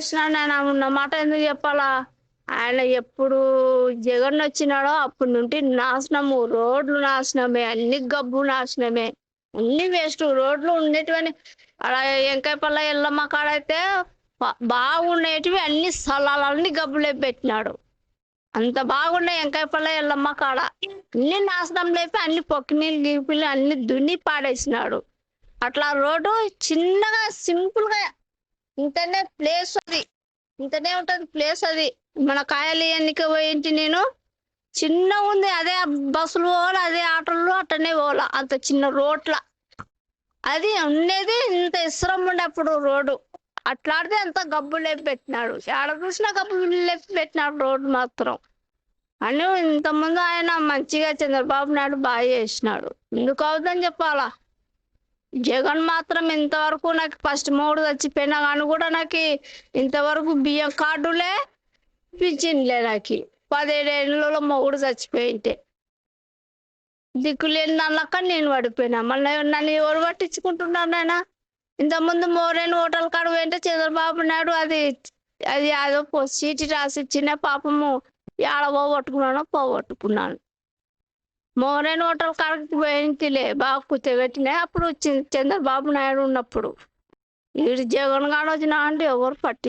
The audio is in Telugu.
చేసినాడు నేను ఉన్న మాట ఎందుకు చెప్పాలా? ఆయన ఎప్పుడు జగన్ వచ్చినాడో అప్పటి నుండి నాశనము. రోడ్లు నాశనమే అన్ని గబ్బు నాశనమే. అన్ని వేస్ట్. రోడ్లు ఉండేటివని అలా వెంకాయపల్ల ఎల్లమ్మ కాడైతే బాగుండేటివి అన్ని స్థలాలన్నీ గబ్బులే పెట్టినాడు. అంత బాగుండే ఎంకాయపల్ల ఎల్లమ్మ కాడ. అన్ని నాశనం లేపి అన్ని పొక్కినీళ్ళు గీపిలు అన్ని దున్ని పాడేసినాడు. అట్లా రోడ్డు చిన్నగా సింపుల్గా ఇంతనే ప్లేస్ అది. ఇంతనే ఉంటది ప్లేస్ అది. మన కాయలు ఎన్నిక పోయింటి నేను? చిన్న ఉంది అదే బస్సులు పోవాలి అదే ఆటోలు అట్టనే పోవాల. అంత చిన్న రోడ్ల. అది ఉండేది ఇంత ఇసరం ఉండే అప్పుడు రోడ్డు. అట్లాడితే అంత గబ్బు లేపి పెట్టినాడు. ఆడ చూసినా గబ్బు లేపి పెట్టినాడు రోడ్డు మాత్రం. అని ఇంతకుముందు ఆయన మంచిగా చంద్రబాబు నాయుడు బాగా చేసినాడు. ఎందుకు అవుతుందని చెప్పాలా? జగన్ మాత్రం ఇంతవరకు నాకు ఫస్ట్ మూడు చచ్చిపోయినా కానీ కూడా నాకు ఇంతవరకు బియ్యం కార్డులే పింఛన్లే నాకు. పదిహేడేళ్ళలో మొగుడు చచ్చిపోయింటే. దిక్కులేని నల్లక నేను పడిపోయినా. మళ్ళీ నన్ను ఎవరు పట్టించుకుంటున్నాను నాయన? ఇంతకుముందు మోరేని హోటల్ కాడ పోయింటే చంద్రబాబు నాయుడు అది అది అదో సీటీ రాసి ఇచ్చిన పాపము. ఏడ పోగొట్టుకున్నానో పోగొట్టుకున్నాను. మోరేన్ హోటల్ కాడకి పోయింటిలే బాగా కుత్తబెట్టినాయి అప్పుడు వచ్చింది చంద్రబాబు నాయుడు ఉన్నప్పుడు. వీడు జగన్ గారు వచ్చినా అంటే ఎవరు పట్టి